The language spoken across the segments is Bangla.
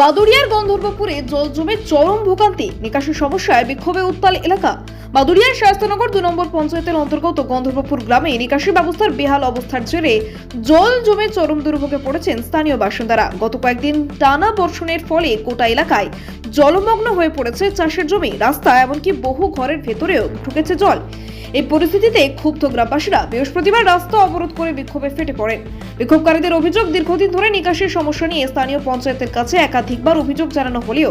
বাদুড়িয়ার গন্ধর্বপুরে জল জমে চরম ভোগান্তি। নিকাশি সমস্যায় বিক্ষোভে উত্তাল এলাকা। বাদুড়িয়ার শাস্তানগর দু নম্বর পঞ্চায়েতের অন্তর্গত গন্ধর্বপুর গ্রামে নিকাশি ব্যবস্থার বেহাল অবস্থার জেরে জল জমে চরম দুর্ভোগে পড়েছেন স্থানীয় বাসিন্দারা। গত কয়েকদিন টানা বর্ষণের ফলে গোটা এলাকায় জলমগ্ন হয়ে পড়েছে চাষের জমি, রাস্তা, এমনকি বহু ঘরের ভেতরেও ঢুকেছে জল। এই পরিস্থিতিতে ক্ষুব্ধ গ্রামবাসীরা বৃহস্পতিবার রাস্তা অবরোধ করে বিক্ষোভে ফেটে পড়েন বিক্ষোভকারীদের অভিযোগ, দীর্ঘদিন ধরে নিকাশির সমস্যা নিয়ে স্থানীয় পঞ্চায়েতের কাছে একাধিকবার অভিযোগ জানানো হলেও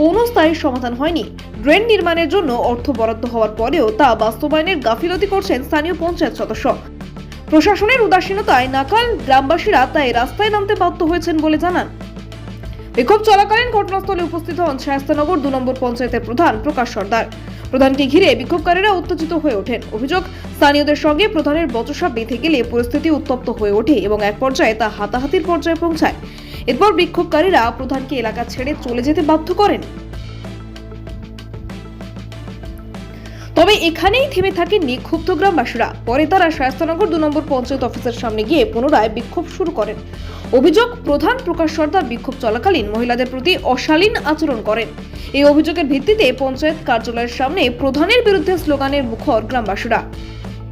কোনো স্থায়ী সমাধান হয়নি। ড্রেন নির্মাণের জন্য অর্থ বরাদ্দ হওয়ার পরেও তা বাস্তবায়নের গাফিলতি করছেন স্থানীয় পঞ্চায়েত সদস্য। প্রশাসনের উদাসীনতায় নাকাল গ্রামবাসীরা তাই রাস্তায় নামতে বাধ্য হয়েছেন বলে জানান। বিক্ষোভ চলাকালীন ঘটনাস্থলে উপস্থিত হন শায়স্তানগর দু নম্বর পঞ্চায়েতের প্রধান প্রকাশ সর্দার। প্রধানকে ঘিরে বিক্ষোভকারীরা উত্তেজিত হয়ে ওঠেন। অভিযোগ, স্থানীয়দের সঙ্গে প্রধানের বচসা বেঁধে গেলে পরিস্থিতি উত্তপ্ত হয়ে ওঠে এবং এক পর্যায়ে তা হাতাহাতির পর্যায়ে পৌঁছায়। এরপর বিক্ষোভকারীরা প্রধানকে এলাকা ছেড়ে চলে যেতে বাধ্য করেন। এখানেই থেমে থাকেননি নিক্ষুব্ধ গ্রামবাসীরা। পরে তারা শায়স্তানগর দু নম্বর পঞ্চায়েত অফিসের সামনে গিয়ে পুনরায় বিক্ষোভ শুরু করেন। অভিযোগ, প্রধান প্রকাশ সর্দার বিক্ষোভ চলাকালীন মহিলাদের প্রতি অশালীন আচরণ করেন। এই অভিযোগের ভিত্তিতে পঞ্চায়েত কার্যালয়ের সামনে প্রধানের বিরুদ্ধে স্লোগানের মুখর গ্রামবাসীরা।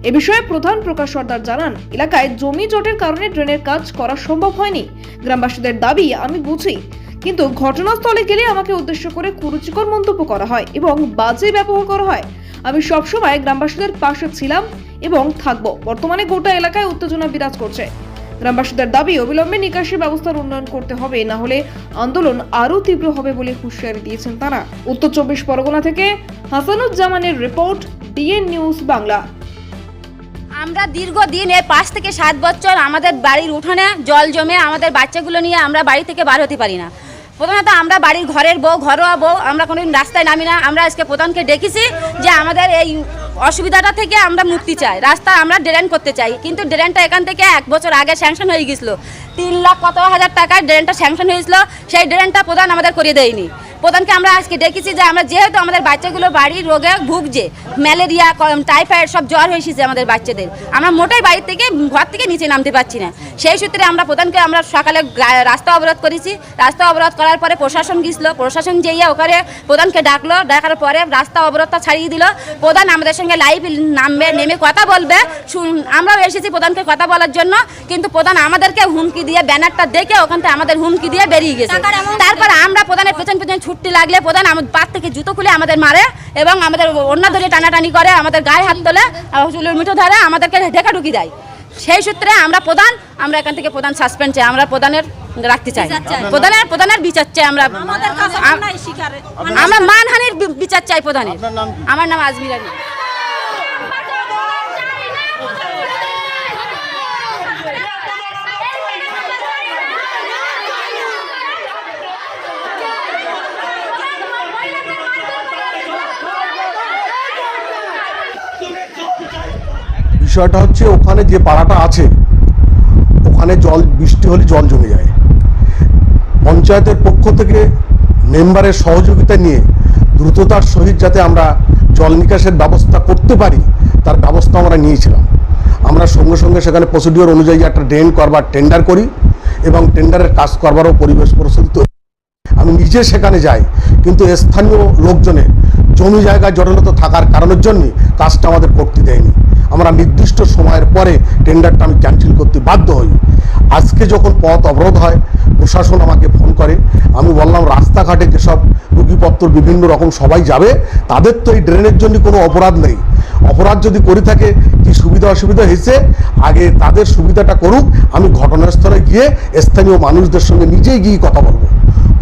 এ বিষয়ে প্রধান প্রকাশ সর্দার জানান, এলাকায় জমি জটের কারণে ড্রেনের কাজ করা সম্ভব হয়নি। গ্রামবাসীদের দাবি, আমি বুঝি, কিন্তু ঘটনাস্থলে গেলে আমাকে উদ্দেশ্য করে কুরুচিকর মন্তব্য করা হয় এবং বাজে ব্যবহার করা হয়। আমি সবসময় গ্রামবাসীদের পাশে ছিলাম এবং থাকব। বর্তমানে গোটা এলাকায় উত্তেজনা বিরাজ করছে। গ্রামবাসীদের দাবি, অবিলম্বে নিকাশি ব্যবস্থার উন্নয়ন করতে হবে, না হলে আন্দোলন আরও তীব্র হবে বলে হুঁশিয়ারি দিয়েছেন তারা। উত্তর চব্বিশ পরগনা থেকে হাসানুজ্জামানের রিপোর্ট, ডিএন নিউজ বাংলা। আমরা দীর্ঘদিন, এর পাঁচ থেকে সাত বছর আমাদের বাড়ির উঠানে জল জমে আমাদের বাচ্চাগুলো নিয়ে আমরা বাড়ি থেকে বার হতে পারি না। প্রথমত আমরা বাড়ির ঘরের বউ, ঘরোয়া বউ, আমরা কোনোদিন রাস্তায় নামি না। আমরা আজকে প্রধানকে ডেকেছি যে আমাদের এই অসুবিধাটা থেকে আমরা মুক্তি চাই। রাস্তা আমরা ড্রেন করতে চাই। কিন্তু ড্রেনটা এখান থেকে এক বছর আগে স্যাংশন হয়ে গেছিল। তিন লাখ কত হাজার টাকায় ড্রেনটা স্যাংশন হয়েছিল সেই ড্রেনটা প্রধান আমাদের করিয়ে দেয়নি। প্রধানকে আমরা আজকে ডেকেছি যে আমরা যেহেতু আমাদের বাচ্চাগুলো বাড়ির রোগে ভুগছে ম্যালেরিয়া টাইফয়েড সব জ্বর হয়ে এসেছে আমাদের বাচ্চাদের আমরা মোটাই বাড়ির থেকে ঘর থেকে নিচে নামতে পারছি না। সেই সূত্রে আমরা প্রধানকে আমরা সকালে রাস্তা অবরোধ করেছি। রাস্তা অবরোধ করার পরে প্রশাসন গিয়েছিল। প্রশাসন যেয়ে ওখানে প্রধানকে ডাকলো। ডাকার পরে রাস্তা অবরোধটা ছাড়িয়ে দিল। প্রধান আমাদের সঙ্গে লাইভ নামবে নেমে কথা বলবে। শুন- আমরাও এসেছি প্রধানকে কথা বলার জন্য। কিন্তু প্রধান আমাদেরকে হুমকি দিয়ে ব্যানারটা দেখে ওখান থেকে আমাদের হুমকি দিয়ে বেরিয়ে গেছে। তারপর আমরা প্রধানের পেছন পেছন ছুটতে লাগলে প্রধান আমার পাত থেকে জুতো খুলে আমাদের মারে এবং আমাদের অন্য ধরে টানাটানি করে আমাদের গায়ে হাত তোলে চুলের মিঠো ধরে আমাদেরকে ঢেকা ঢুকি দেয়। সেই সূত্রে আমরা প্রধান আমরা এখান থেকে প্রধান সাসপেন্ড চাই আমরা প্রধানের রাখতে চাই। প্রধানের প্রধানের বিচার চাই আমরা। আমরা মানহানির বিচার চাই প্রধানের। আমার নাম আজমির বিষয়টা হচ্ছে ওখানে যে পাড়াটা আছে, ওখানে জল, বৃষ্টি হলে জল জমে যায়। পঞ্চায়েতের পক্ষ থেকে মেম্বারের সহযোগিতা নিয়ে দ্রুততার সহিত যাতে আমরা জল নিকাশের ব্যবস্থা করতে পারি, তার ব্যবস্থা আমরা নিয়েছিলাম। আমরা সঙ্গে সঙ্গে সেখানে প্রসিডিওর অনুযায়ী একটা ড্রেন করবার টেন্ডার করি এবং টেন্ডারের কাজ করবারও পরিবেশ পরিস্থিতি তৈরি। আমি নিজে সেখানে যাই, কিন্তু স্থানীয় লোকজনের জমি জায়গায় জটিলতা থাকার কারণের জন্যই কাজটা আমাদের করতে দেয়নি। আমরা নির্দিষ্ট সময়ের পরে টেন্ডারটা আমি ক্যান্সেল করতে বাধ্য হই। আজকে যখন পথ অবরোধ হয়, প্রশাসন আমাকে ফোন করে। আমি বললাম, রাস্তাঘাটে যেসব রুগীপত্র বিভিন্ন রকম সবাই যাবে, তাদের তো এই ড্রেনের জন্য কোনো অপরাধ নেই। অপরাধ যদি করে থাকে, কি সুবিধা অসুবিধা হয়েছে? আগে তাদের সুবিধাটা করুক, আমি ঘটনাস্থলে গিয়ে স্থানীয় মানুষদের সঙ্গে নিজেই গিয়ে কথা বলব।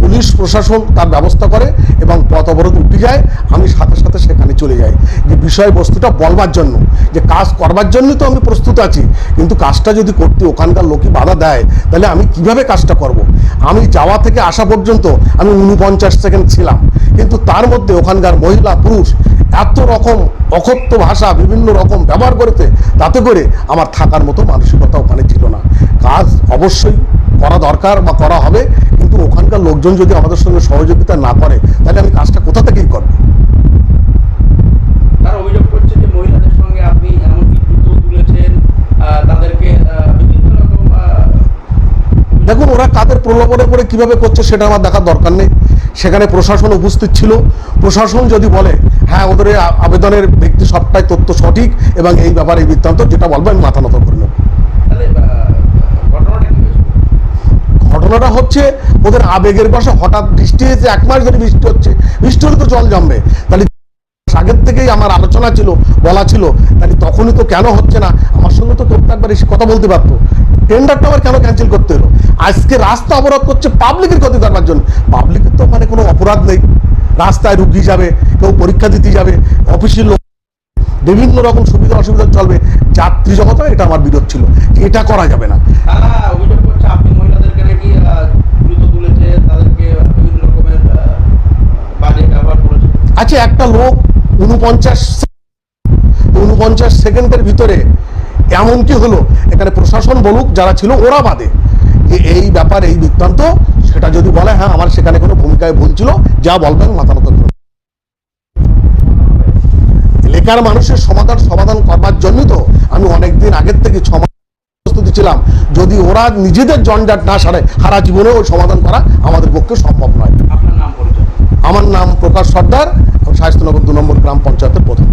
পুলিশ প্রশাসন তার ব্যবস্থা করে এবং পথ অবরোধ উঠে যায়, আমি সাথে সাথে সেখানে চলে যাই যে বিষয়বস্তুটা বলবার জন্য, যে কাজ করবার জন্য তো আমি প্রস্তুত আছি, কিন্তু কাজটা যদি করতে ওখানকার লোকই বাধা দেয়, তাহলে আমি কীভাবে কাজটা করব। আমি যাওয়া থেকে আসা পর্যন্ত আমি উনপঞ্চাশ সেকেন্ড ছিলাম, কিন্তু তার মধ্যে ওখানকার মহিলা, পুরুষ এত রকম অকথ্য ভাষা, বিভিন্ন রকম ব্যবহার করেছে, তাতে করে আমার থাকার মতো মানসিকতা ওখানে ছিল না কাজ অবশ্যই করা দরকার বা করা হবে কিন্তু ওখানকার লোকজন যদি আমাদের সঙ্গে সহযোগিতা না করে তাহলে আমি কাজটা কোথা থেকেই করব? তারা অভিযোগ করছে যে মহিলাদের সঙ্গে আপনি এমনকি জুতো তুলেছেন আহ, তাদেরকে বিভিন্ন রকম দেখুন ওরা কাদের প্রলোভনে পড়ে কীভাবে করছে সেটা আমার দেখার দরকার নেই। সেখানে প্রশাসন উপস্থিত ছিল। প্রশাসন যদি বলে হ্যাঁ ওদের আবেদনের ব্যক্তি সবটাই তথ্য সঠিক এবং এই ব্যাপারে বৃত্তান্ত যেটা বলব আমি মাথা নত করে নেব তাহলে আহ, ঘটনাটা কি হয়েছে ঘটনাটা হচ্ছে, ওদের আবেগের বসে হঠাৎ বৃষ্টি হয়েছে এক মাস ধরে বৃষ্টি হচ্ছে বৃষ্টি হলে তো জল জমবে। তাহলে আগের থেকেই আমার আলোচনা ছিল, বলা ছিল, তাহলে তখনই তো কেন হচ্ছে না? আমার সঙ্গে তো কেউ একবার এসে কথা বলতে পারতো। টেন্ডারটা আবার কেন ক্যান্সেল করতে হলো? আজকে রাস্তা অবরোধ করছে পাবলিকের ক্ষতি করবার জন্য। পাবলিকের তো ওখানে কোনো অপরাধ নেই। রাস্তায় রুগী যাবে, কেউ পরীক্ষা দিতে যাবে অফিসের লোক বিভিন্ন রকম সুবিধা অসুবিধা চলবে। যাত্রী জগতে এটা আমার বিরোধ ছিল এটা করা যাবে না। নাকি দ্রুত তুলেছে, তাদেরকে বিভিন্ন রকমের করেছে? আছে একটা লোক উনপঞ্চাশ উনপঞ্চাশ সেকেন্ডের ভিতরে এমন কি হলো, এখানে প্রশাসন বলুক, যারা ছিল ওরা বাদে। যে এই ব্যাপার, এই বৃত্তান্ত, সেটা যদি বলে হ্যাঁ আমার সেখানে কোনো ভূমিকায় ভুল ছিল, যা বলবেন মাথা মতো করবেন। এলাকার মানুষের সমাধান সমাধান করবার জন্যই তো আমি অনেকদিন আগের থেকে ছ মাস প্রস্তুতি ছিলাম। যদি ওরা নিজেদের জঞ্জাট না সারে সারা জীবনে ওই সমাধান করা আমাদের পক্ষে সম্ভব নয়। আমার নাম প্রকাশ সর্দার স্বাস্থ্যনগর দু নম্বর গ্রাম পঞ্চায়েতের প্রধান।